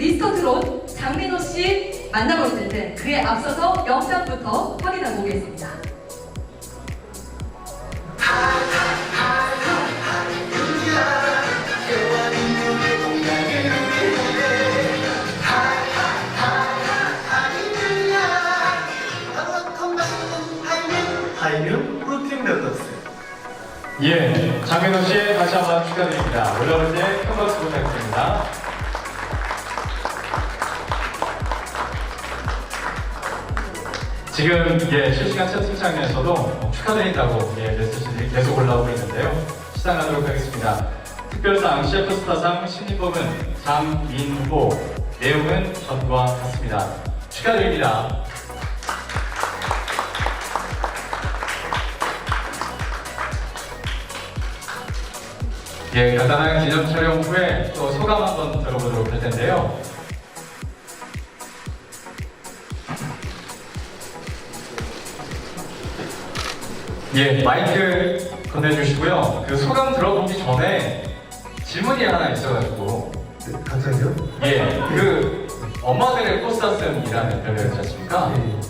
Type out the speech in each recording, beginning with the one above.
미스터 트롯 장민호 씨 만나볼 텐데 그에 앞서서 영상부터 확인하고 오겠습니다. 하이뮤 프로틴 밸런스 예, 장민호 씨 다시 한번 축하드립니다. 올라올 때 큰 박수 부탁드립니다. 지금 예, 실시간 채팅창에서도 축하드린다고 예, 메시지들이 계속 올라오고 있는데요. 시작하도록 하겠습니다. 특별상 셰프스타상 신인범은 장민호, 내용은 전과 같습니다. 축하드립니다. 예, 간단한 기념 촬영 후에 또 소감 한번 들어보도록 할 텐데요. 예, 마이크 건네주시고요. 그 소감 들어보기 전에 질문이 하나 있어가지고, 갑자기요? 예, 그 엄마들의 꽃사슴이라는 별명 있지 않습니까? 예.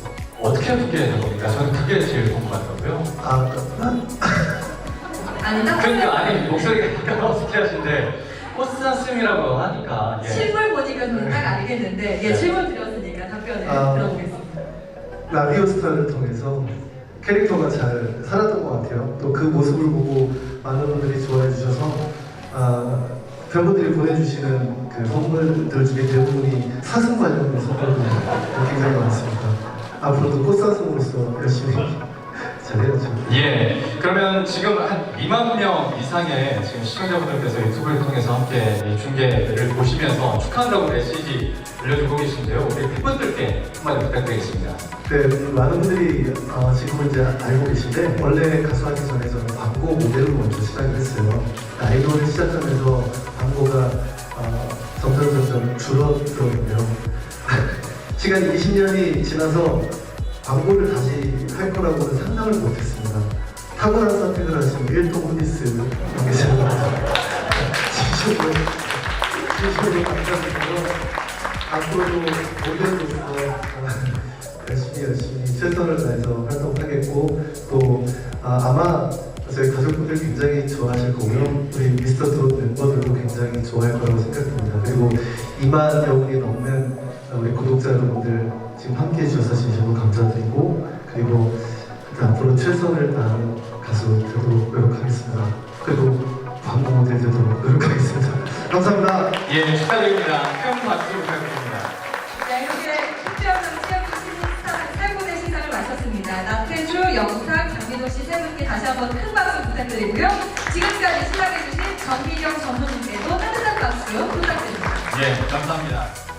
어떻게 붙게 된 겁니까? 저는 그게 제일 궁금하더라고요. 아, 아, 아니다. 그러니까 아니 목소리가 약간 어색해하신데 꽃사슴이라고 하니까 예. 실물 보니까 저는 딱 알겠는데 예, 네. 질문 드렸으니까 답변을 아. 들어보겠습니다. 라디오 스타를 통해서 캐릭터가 잘 살았던 것 같아요. 또 그 모습을 보고 많은 분들이 좋아해 주셔서 아, 팬분들이 보내주시는 그 선물들 중에 대부분이 사슴 관련된 선물들이 굉장히 많습니다. 앞으로도 꽃사슴으로서 열심히. 예, 그러면 지금 한 2만 명 이상의 지금 시청자분들께서 유튜브를 통해서 함께 이 중계를 보시면서 축하한다고 메시지 올려주고 계신데요. 우리 팬분들께 한마디 부탁드리겠습니다. 네, 많은 분들이 어, 지금 이제 알고 계신데 원래 가수하기 전에 저는 광고 모델로 먼저 시작을 했어요. 아이돌을 시작하면서 광고가 어, 점점 점점 줄어들었는데요. 시간이 20년이 지나서 광고를 다시 할 거라고는 상상을 못했습니다. 탁월한 선택을 하신 일동 후니스 관계자분들 진심으로 진심으로 감사드리고 앞으로도 모델로서 열심히 열심히 최선을 다해서 활동하겠고 또 아, 마 저희 가족분들 굉장히 좋아하실 거고요 우리 미스터 트롯 멤버들도 굉장히 좋아할 거라고 생각합니다. 그리고 2만 명이 넘는 우리 구독자 여러분들 지금 함께 해주셔서 진심으로 감사드리고 그리고 앞으로 최선을 다하는 가수 되도록 노력하겠습니다 그리고 광고 모델 되도록 노력하겠습니다 감사합니다 예, 축하드립니다. 큰 박수 부탁드립니다. 네, 이렇게 특별한 시작주신 살고의 시상을 마쳤습니다. 나태주, 영탁, 장민호 씨세 분께 다시 한번 큰 박수 부탁드리고요. 지금까지 시작해주신 전민영 전무님께도 따뜻한 박수 부탁드립니다. 예, 감사합니다.